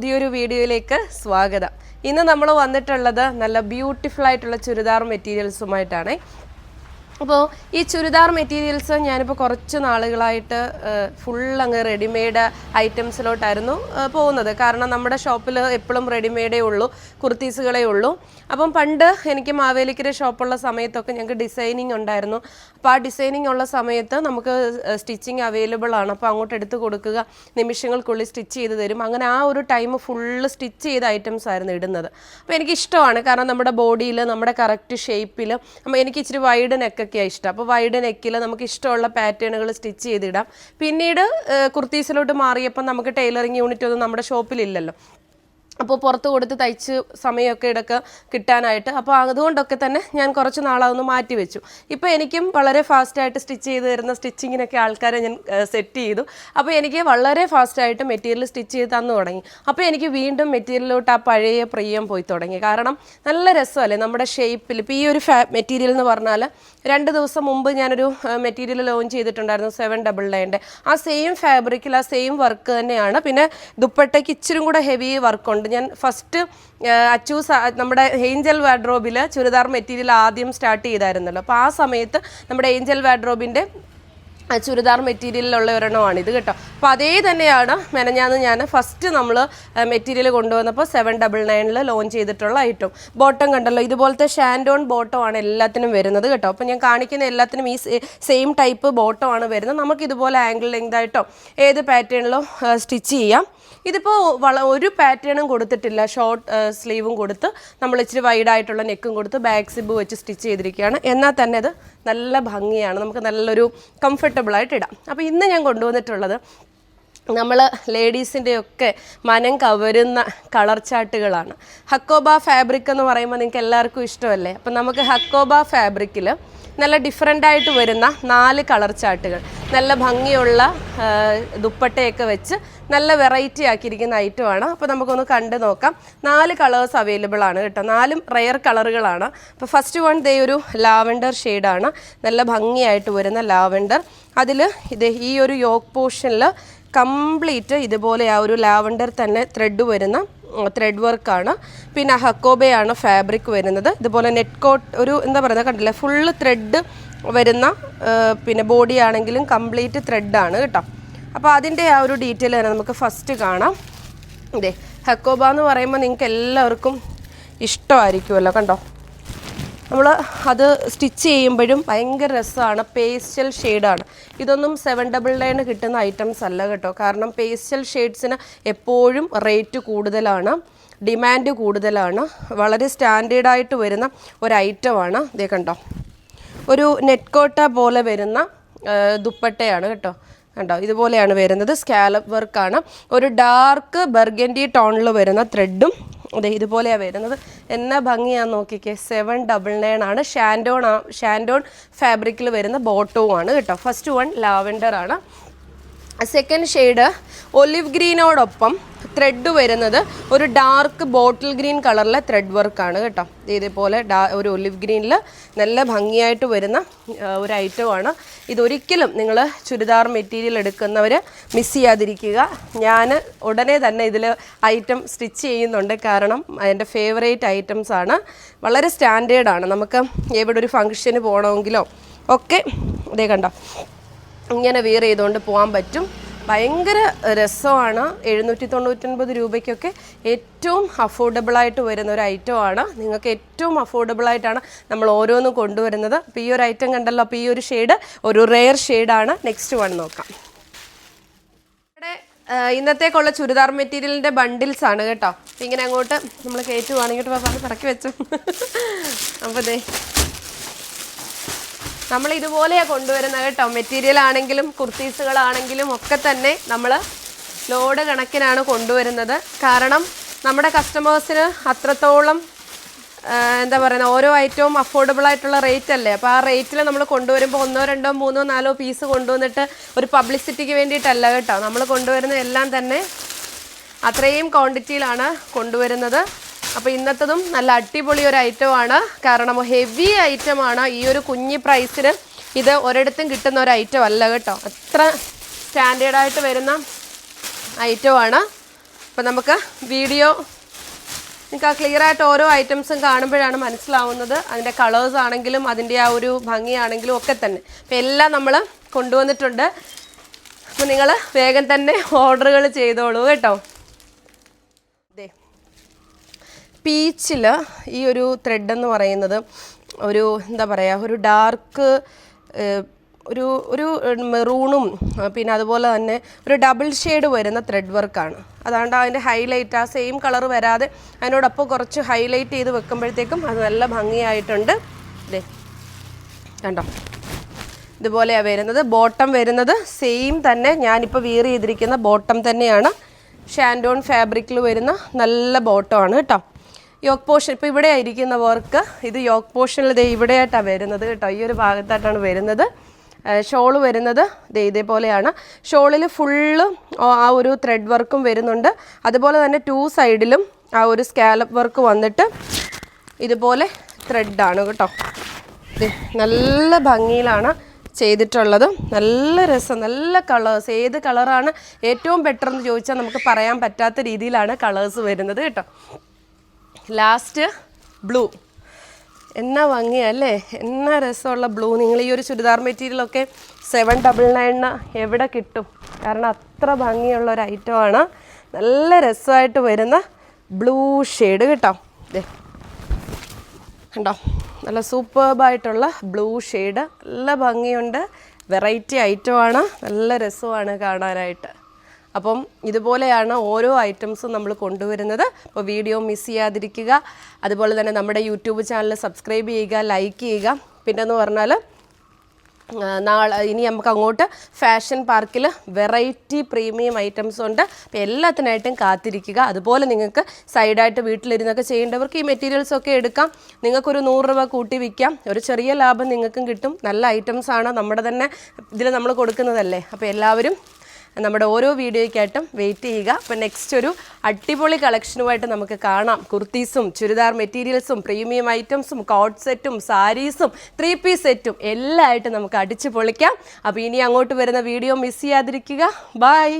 പുതിയൊരു വീഡിയോയിലേക്ക് സ്വാഗതം. ഇന്ന് നമ്മൾ വന്നിട്ടുള്ളത് നല്ല ബ്യൂട്ടിഫുൾ ആയിട്ടുള്ള ചുരിദാർ മെറ്റീരിയൽസുമായിട്ടാണ്. അപ്പോൾ ഈ ചുരിദാർ മെറ്റീരിയൽസ് ഞാനിപ്പോൾ കുറച്ച് നാളുകളായിട്ട് ഫുൾ അങ്ങ് റെഡിമെയ്ഡ് ഐറ്റംസിലോട്ടായിരുന്നു പോകുന്നത്. കാരണം നമ്മുടെ ഷോപ്പിൽ എപ്പോഴും റെഡിമെയ്ഡേ ഉള്ളൂ കുർത്തീസുകളേ ഉള്ളൂ. അപ്പം പണ്ട് എനിക്ക് മാവേലിക്കര ഷോപ്പുള്ള സമയത്തൊക്കെ ഞങ്ങൾക്ക് ഡിസൈനിങ് ഉണ്ടായിരുന്നു. അപ്പോൾ ആ ഡിസൈനിങ് ഉള്ള സമയത്ത് നമുക്ക് സ്റ്റിച്ചിങ് അവൈലബിൾ ആണ്. അപ്പോൾ അങ്ങോട്ട് എടുത്ത് കൊടുക്കുക നിമിഷങ്ങൾക്കുള്ളിൽ സ്റ്റിച്ച് ചെയ്ത് തരും. അങ്ങനെ ആ ഒരു ടൈം ഫുള്ള് സ്റ്റിച്ച് ചെയ്ത ഐറ്റംസ് ആയിരുന്നു ഇടുന്നത്. അപ്പോൾ എനിക്ക് ഇഷ്ടമാണ് കാരണം നമ്മുടെ ബോഡിയിൽ നമ്മുടെ കറക്റ്റ് ഷേപ്പിൽ എനിക്ക് ഇച്ചിരി വൈഡ് നെക്കൊക്കെയാണ് ഇഷ്ടം. അപ്പോൾ വൈഡ് നെക്കിൽ നമുക്ക് ഇഷ്ടമുള്ള പാറ്റേണുകൾ സ്റ്റിച്ച് ചെയ്തിടാം. പിന്നീട് കുർത്തീസിലോട്ട് മാറിയപ്പോൾ നമുക്ക് ടൈലറിങ് യൂണിറ്റ് ഒന്നും നമ്മുടെ ഷോപ്പിലില്ലല്ലോ അപ്പോൾ പുറത്ത് കൊടുത്ത് തയ്ച്ച് സമയമൊക്കെ ഇടയ്ക്ക് കിട്ടാനായിട്ട്. അപ്പോൾ അതുകൊണ്ടൊക്കെ തന്നെ ഞാൻ കുറച്ച് നാളതൊന്ന് മാറ്റി വെച്ചു. ഇപ്പോൾ എനിക്കും വളരെ ഫാസ്റ്റായിട്ട് സ്റ്റിച്ച് ചെയ്ത് തരുന്ന സ്റ്റിച്ചിങ്ങിനൊക്കെ ആൾക്കാരെ ഞാൻ സെറ്റ് ചെയ്തു. അപ്പോൾ എനിക്ക് വളരെ ഫാസ്റ്റായിട്ട് മെറ്റീരിയൽ സ്റ്റിച്ച് ചെയ്ത് തന്നു തുടങ്ങി. അപ്പോൾ എനിക്ക് വീണ്ടും മെറ്റീരിയലിലോട്ട് ആ പഴയ പ്രിയം പോയി തുടങ്ങി. കാരണം നല്ല രസമല്ലേ നമ്മുടെ ഷേപ്പിൽ. ഇപ്പോൾ ഈ ഒരു ഫാ മെറ്റീരിയൽ എന്ന് പറഞ്ഞാൽ രണ്ട് ദിവസം മുമ്പ് ഞാനൊരു മെറ്റീരിയൽ ലോഞ്ച് ചെയ്തിട്ടുണ്ടായിരുന്നു സെവൻ ഡബിൾ നയന്റെ. ആ സെയിം ഫാബ്രിക്കിൽ ആ സെയിം വർക്ക് തന്നെയാണ്. പിന്നെ ദുപ്പട്ടയ്ക്ക് ഇച്ചിരി കൂടെ ഹെവി വർക്കുണ്ട് ഞാൻ ഫസ്റ്റ് അച്ചൂസ് നമ്മുടെ ഏഞ്ചൽ വാഡ്രോബിൽ ചുരിദാർ മെറ്റീരിയൽ ആദ്യം സ്റ്റാർട്ട് ചെയ്തായിരുന്നല്ലോ. അപ്പോൾ ആ സമയത്ത് നമ്മുടെ ഏഞ്ചൽ വാഡ്രോബിന്റെ ചുരിദാർ മെറ്റീരിയലിലുള്ള ഒരെണ്ണമാണ് ഇത് കേട്ടോ. അപ്പോൾ അതേ തന്നെയാണ് മെനഞ്ഞാന്ന് ഞാൻ ഫസ്റ്റ് നമ്മൾ മെറ്റീരിയൽ കൊണ്ടുവന്നപ്പോൾ സെവൻ ഡബിൾ നയനിൽ ലോഞ്ച് ചെയ്തിട്ടുള്ള ഐറ്റം ബോട്ടം കണ്ടല്ലോ ഇതുപോലത്തെ ഷാൻഡോൺ ബോട്ടം ആണ് എല്ലാത്തിനും വരുന്നത് കേട്ടോ. അപ്പോൾ ഞാൻ കാണിക്കുന്ന എല്ലാത്തിനും ഈ സെയിം ടൈപ്പ് ബോട്ടം ആണ് വരുന്നത്. നമുക്ക് ഇതുപോലെ ആംഗിൾ ലെങ്ത് ആയിട്ടോ ഏത് പാറ്റേണിലോ സ്റ്റിച്ച് ചെയ്യാം. ഇതിപ്പോൾ വള ഒരു പാറ്റേണും കൊടുത്തിട്ടില്ല. ഷോർട്ട് സ്ലീവും കൊടുത്ത് നമ്മൾ ഇച്ചിരി വൈഡായിട്ടുള്ള നെക്കും കൊടുത്ത് ബാക്ക് സിബ് വെച്ച് സ്റ്റിച്ച് ചെയ്തിരിക്കുകയാണ്. എന്നാൽ തന്നെ അത് നല്ല ഭംഗിയാണ്. നമുക്ക് നല്ലൊരു കംഫർട്ടബിളായിട്ട് ഇടാം. അപ്പോൾ ഇന്ന് ഞാൻ കൊണ്ടുവന്നിട്ടുള്ളത് നമ്മൾ ലേഡീസിന്റെയൊക്കെ മനം കവരുന്ന കളർ ചാർട്ടുകളാണ് ഹക്കോബ ഫാബ്രിക് എന്ന് പറയുമ്പോൾ നിങ്ങൾക്ക് എല്ലാവർക്കും ഇഷ്ടമല്ലേ? അപ്പം നമുക്ക് ഹക്കോബ ഫാബ്രിക്കിൽ നല്ല ഡിഫറെന്റ് ആയിട്ട് വരുന്ന നാല് കളർ ചാർട്ടുകൾ നല്ല ഭംഗിയുള്ള ദുപ്പട്ടയൊക്കെ വെച്ച് നല്ല വെറൈറ്റി ആക്കിയിരിക്കുന്ന ഐറ്റമാണ് അപ്പോൾ നമുക്കൊന്ന് കണ്ടു നോക്കാം. നാല് കളേഴ്സ് അവൈലബിൾ ആണ് കേട്ടോ. നാലും റെയർ കളറുകളാണ് അപ്പോൾ ഫസ്റ്റ് വൺ ദേ ഒരു ലാവൻഡർ ഷെയ്ഡാണ് നല്ല ഭംഗിയായിട്ട് വരുന്ന ലാവൻഡർ അതിൽ ഇത് ഈ ഒരു യോക്ക് പോർഷനിൽ കംപ്ലീറ്റ് ഇതുപോലെ ആ ഒരു ലാവൻഡർ തന്നെ ത്രെഡ് വരുന്ന ത്രെഡ് വർക്കാണ് പിന്നെ ഹക്കോബയാണ് ഫാബ്രിക് വരുന്നത്. ഇതുപോലെ നെറ്റ് കോട്ട് ഒരു എന്താ പറയുക കണ്ടില്ലേ? ഫുള്ള് ത്രെഡ് വരുന്ന പിന്നെ ബോഡി ആണെങ്കിലും കംപ്ലീറ്റ് ത്രെഡാണ് കേട്ടോ. അപ്പോൾ അതിന്റെ ആ ഒരു ഡീറ്റെയിൽ തന്നെ നമുക്ക് ഫസ്റ്റ് കാണാം. ഇതേ ഹക്കോബ എന്ന് പറയുമ്പോൾ നിങ്ങൾക്ക് എല്ലാവർക്കും ഇഷ്ടമായിരിക്കുമല്ലോ കണ്ടോ? നമ്മൾ അത് സ്റ്റിച്ച് ചെയ്യുമ്പോഴും ഭയങ്കര രസമാണ്. പേസ്റ്റൽ ഷെയ്ഡാണ് ഇതൊന്നും സെവൻ ഡബിൾ നയന് കിട്ടുന്ന ഐറ്റംസ് അല്ല കേട്ടോ. കാരണം പേസ്റ്റൽ ഷെയ്ഡ്സിന് എപ്പോഴും റേറ്റ് കൂടുതലാണ് ഡിമാൻഡ് കൂടുതലാണ്. വളരെ സ്റ്റാൻഡേർഡായിട്ട് വരുന്ന ഒരു ഐറ്റമാണ് ഇതേ കണ്ടോ? ഒരു നെറ്റ് കോട്ട പോലെ വരുന്ന ദുപ്പട്ടയാണ് കേട്ടോ. കണ്ടോ? ഇതുപോലെയാണ് വരുന്നത്. സ്കാലപ്പ് വർക്കാണ്. ഒരു ഡാർക്ക് ബർഗൻഡി ടോണിൽ വരുന്ന ത്രെഡും അതെ ഇതുപോലെയാണ് വരുന്നത്. എന്നാ ഭംഗിയാന്ന് നോക്കിക്കേ. സെവൻ ഡബിൾ നയൻ ആണ്. ഷാൻഡോൺ ഷാൻഡോൺ ഫാബ്രിക്കിൽ വരുന്ന ബോട്ടവും ആണ് കേട്ടോ. ഫസ്റ്റ് വൺ ലാവെൻഡർ ആണ്. സെക്കൻഡ് ഷെയ്ഡ് ഒലിവ് ഗ്രീനോടൊപ്പം ത്രെഡ് വരുന്നത് ഒരു ഡാർക്ക് ബോട്ടിൽ ഗ്രീൻ കളറിലെ ത്രെഡ് വർക്കാണ് കേട്ടോ. ഇതേപോലെ ഡാ ഒരു ഒലിവ് ഗ്രീനിൽ നല്ല ഭംഗിയായിട്ട് വരുന്ന ഒരു ഐറ്റമാണ് ഇതൊരിക്കലും നിങ്ങൾ ചുരിദാർ മെറ്റീരിയൽ എടുക്കുന്നവർ മിസ് ചെയ്യാതിരിക്കുക. ഞാൻ ഉടനെ തന്നെ ഇതിൽ ഐറ്റം സ്റ്റിച്ച് ചെയ്യുന്നുണ്ട്. കാരണം എന്റെ ഫേവറേറ്റ് ഐറ്റംസ് ആണ്. വളരെ സ്റ്റാൻഡേർഡാണ് നമുക്ക് എവിടെ ഒരു ഫംഗ്ഷന് പോകണമെങ്കിലോ ഒക്കെ ഇതേ കണ്ടോ. ഇങ്ങനെ വെയർ ചെയ്തുകൊണ്ട് പോകാൻ പറ്റും. ഭയങ്കര രസമാണ്. എഴുന്നൂറ്റി തൊണ്ണൂറ്റൊൻപത് രൂപയ്ക്കൊക്കെ ഏറ്റവും അഫോർഡബിളായിട്ട് വരുന്ന ഒരു ഐറ്റമാണ് നിങ്ങൾക്ക് ഏറ്റവും അഫോർഡബിളായിട്ടാണ് നമ്മൾ ഓരോന്നും കൊണ്ടുവരുന്നത്. അപ്പോൾ ഈ ഒരു ഐറ്റം കണ്ടല്ലോ. അപ്പോൾ ഈ ഒരു ഷെയ്ഡ് ഒരു റെയർ ഷെയ്ഡാണ് നെക്സ്റ്റ് വൺ നോക്കാം. ഇവിടെ ഇന്നത്തേക്കുള്ള ചുരിദാർ മെറ്റീരിയലിന്റെ ബണ്ടിൽസ് ആണ് കേട്ടോ. ഇങ്ങനെ അങ്ങോട്ട് നമ്മൾ കയറ്റുവാണെങ്കിൽ പറഞ്ഞ് പറക്കി വെച്ചു. അപ്പോൾ ദേ നമ്മൾ ഇതുപോലെയാണ് കൊണ്ടുവരുന്നത് കേട്ടോ. മെറ്റീരിയൽ ആണെങ്കിലും കുർത്തീസുകളാണെങ്കിലും ഒക്കെ തന്നെ നമ്മൾ ലോഡ് കണക്കിനാണ് കൊണ്ടുവരുന്നത്. കാരണം നമ്മുടെ കസ്റ്റമേഴ്സിന് അത്രത്തോളം എന്താ പറയുക ഓരോ ഐറ്റവും അഫോർഡബിൾ ആയിട്ടുള്ള റേറ്റ് അല്ലേ? അപ്പോൾ ആ റേറ്റിൽ നമ്മൾ കൊണ്ടുവരുമ്പോൾ ഒന്നോ രണ്ടോ മൂന്നോ നാലോ പീസ് കൊണ്ടുവന്നിട്ട് ഒരു പബ്ലിസിറ്റിക്ക് വേണ്ടിയിട്ടല്ല കേട്ടോ. നമ്മൾ കൊണ്ടുവരുന്ന എല്ലാം തന്നെ അത്രയും ക്വാണ്ടിറ്റിയിലാണ് കൊണ്ടുവരുന്നത്. അപ്പോൾ ഇന്നത്തതും നല്ല അടിപൊളി ഒരു ഐറ്റമാണ് കാരണം ഹെവി ഐറ്റമാണ് ഈ ഒരു കുഞ്ഞി പ്രൈസിന് ഇത് ഒരിടത്തും കിട്ടുന്ന ഒരു ഐറ്റം അല്ല കേട്ടോ. അത്ര സ്റ്റാൻഡേർഡായിട്ട് വരുന്ന ഐറ്റമാണ് അപ്പോൾ നമുക്ക് വീഡിയോ നിങ്ങൾക്ക് ആ ക്ലിയർ ആയിട്ട് ഓരോ ഐറ്റംസും കാണുമ്പോഴാണ് മനസ്സിലാവുന്നത്. അതിന്റെ കളേഴ്സ് ആണെങ്കിലും അതിന്റെ ആ ഒരു ഭംഗിയാണെങ്കിലും ഒക്കെ തന്നെ. അപ്പം എല്ലാം നമ്മൾ കൊണ്ടുവന്നിട്ടുണ്ട്. അപ്പോൾ നിങ്ങൾ വേഗം തന്നെ ഓർഡറുകൾ ചെയ്തോളൂ കേട്ടോ ദേ പീച്ചിൽ ഈ ഒരു ത്രെഡ് എന്ന് പറയുന്നത് ഒരു എന്താ പറയുക ഒരു ഡാർക്ക് ഒരു ഒരു മെറൂണും പിന്നെ അതുപോലെ തന്നെ ഒരു ഡബിൾ ഷെയ്ഡ് വരുന്ന ത്രെഡ് വർക്കാണ് അതുകൊണ്ട് അതിന്റെ ഹൈലൈറ്റ് ആ സെയിം കളർ വരാതെ അതിനോടൊപ്പം കുറച്ച് ഹൈലൈറ്റ് ചെയ്ത് വെക്കുമ്പോഴത്തേക്കും അത് നല്ല ഭംഗിയായിട്ടുണ്ട്. ഇതേ കണ്ടോ? ഇതുപോലെയാണ് വരുന്നത്. ബോട്ടം വരുന്നത് സെയിം തന്നെ. ഞാനിപ്പോൾ വീർ ചെയ്തിരിക്കുന്ന ബോട്ടം തന്നെയാണ്. ഷാൻഡോൺ ഫാബ്രിക്കിൽ വരുന്ന നല്ല ബോട്ടമാണ് കേട്ടോ. യോക്ക് പോഷൻ ഇപ്പോൾ ഇവിടെ ആയിരിക്കുന്ന വർക്ക് ഇത് യോക്ക് പോഷനിൽ ദേ ഇവിടെയായിട്ടാണ് വരുന്നത് കേട്ടോ. ഈ ഒരു ഭാഗത്തായിട്ടാണ് വരുന്നത്. ഷോൾ വരുന്നത് ദേ ഇതേപോലെയാണ്. ഷോളിൽ ഫുള്ള് ആ ഒരു ത്രെഡ് വർക്കും വരുന്നുണ്ട്. അതുപോലെ തന്നെ ടു സൈഡിലും ആ ഒരു സ്കാലപ്പ് വർക്ക് വന്നിട്ട് ഇതുപോലെ ത്രെഡാണ് കേട്ടോ. നല്ല ഭംഗിയിലാണ് ചെയ്തിട്ടുള്ളത്. നല്ല രസം നല്ല കളേഴ്സ് ഏത് കളറാണ് ഏറ്റവും ബെറ്റർ എന്ന് ചോദിച്ചാൽ നമുക്ക് പറയാൻ പറ്റാത്ത രീതിയിലാണ് കളേഴ്സ് വരുന്നത് കേട്ടോ. ലാസ്റ്റ് ബ്ലൂ എന്നാ ഭംഗിയല്ലേ? എന്നാ രസമുള്ള ബ്ലൂ നിങ്ങൾ ഈ ഒരു ചുരിദാർ മെറ്റീരിയലൊക്കെ സെവൻ ഡബിൾ നയണിന് എവിടെ കിട്ടും? കാരണം അത്ര ഭംഗിയുള്ള ഒരു ഐറ്റമാണ് നല്ല രസമായിട്ട് വരുന്ന ബ്ലൂ ഷെയ്ഡ് കേട്ടോ. ദേ. കണ്ടോ? നല്ല സൂപ്പർബായിട്ടുള്ള ബ്ലൂ ഷെയ്ഡ് നല്ല ഭംഗിയുണ്ട്. വെറൈറ്റി ഐറ്റമാണ് നല്ല രസമാണ് കാണാനായിട്ട്. അപ്പം ഇതുപോലെയാണ് ഓരോ ഐറ്റംസും നമ്മൾ കൊണ്ടുവരുന്നത്. അപ്പോൾ വീഡിയോ മിസ് ചെയ്യാതിരിക്കുക. അതുപോലെ തന്നെ നമ്മുടെ യൂട്യൂബ് ചാനൽ സബ്സ്ക്രൈബ് ചെയ്യുക ലൈക്ക് ചെയ്യുക. പിന്നെന്ന് പറഞ്ഞാൽ നാളെ ഇനി നമുക്ക് അങ്ങോട്ട് ഫാഷൻ പാർക്കിൽ വെറൈറ്റി പ്രീമിയം ഐറ്റംസ് ഉണ്ട്. അപ്പോൾ എല്ലാത്തിനായിട്ടും കാത്തിരിക്കുക. അതുപോലെ നിങ്ങൾക്ക് സൈഡായിട്ട് വീട്ടിലിരുന്നൊക്കെ ചെയ്യേണ്ടവർക്ക് ഈ മെറ്റീരിയൽസ് ഒക്കെ എടുക്കാം. നിങ്ങൾക്കൊരു നൂറ് രൂപ കൂട്ടി വിൽക്കാം. ഒരു ചെറിയ ലാഭം നിങ്ങൾക്കും കിട്ടും. നല്ല ഐറ്റംസ് ആണ് നമ്മുടെ തന്നെ ഇതിൽ നമ്മൾ കൊടുക്കുന്നതല്ലേ? അപ്പോൾ എല്ലാവരും നമ്മുടെ ഓരോ വീഡിയോയ്ക്കായിട്ടും വെയിറ്റ് ചെയ്യുക. അപ്പോൾ നെക്സ്റ്റ് ഒരു അടിപൊളി കളക്ഷനുമായിട്ട് നമുക്ക് കാണാം. കുർത്തീസും ചുരിദാർ മെറ്റീരിയൽസും പ്രീമിയം ഐറ്റംസും കോട്ട് സെറ്റും സാരീസും ത്രീ പീസ് സെറ്റും എല്ലാം ആയിട്ട് നമുക്ക് അടിച്ചു പൊളിക്കാം അപ്പോൾ ഇനി അങ്ങോട്ട് വരുന്ന വീഡിയോ മിസ് ചെയ്യാതിരിക്കുക. ബൈ